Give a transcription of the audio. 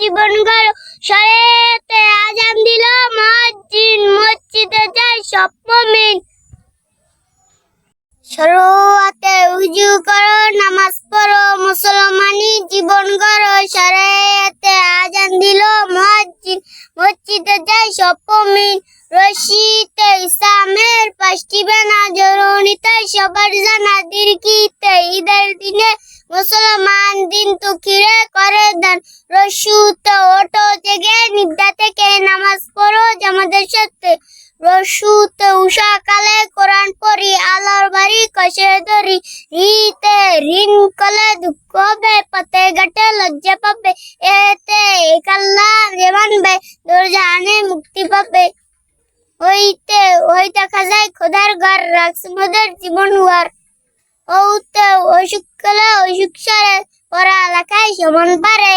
জীবন গড় সরেতে আজান দিল, মসজিদ, মসজিদে যায় সপ্তমিন সরোয়াতে উজু করো, নামাজ পড়ো, মুসলমানি জীবন গড় সরেতে আজান দিল, মসজিদ, মসজিদে যায় সপ্তমিন রশিতে ইসলামের পাঁচটি বেনা জরুনিতে সবার জানা দীর্ঘিত দিন তো খিরে করে দেন? রসুতে ওটো জেগে, নিদ্রা থেকে নামাজ পড়ো জামাদের সাথে। রসুতে উষা কালে কোরআন পড়ি, আল্লাহর বাড়ি কষে ধরি। রিতে ঋণ কলে দুঃখ হবে, পথে ঘাটে লজ্জা পাবে। এতে কাল্লা যে মানবে দরজানে মুক্তি পাবে। হইতে, ওই দেখা যায় খোদার ঘর রাখছে মোদের জীবন ওয়ার ওতে অসুখ কলে অসুখ সারে পড়া এলাকায় সমান পারে।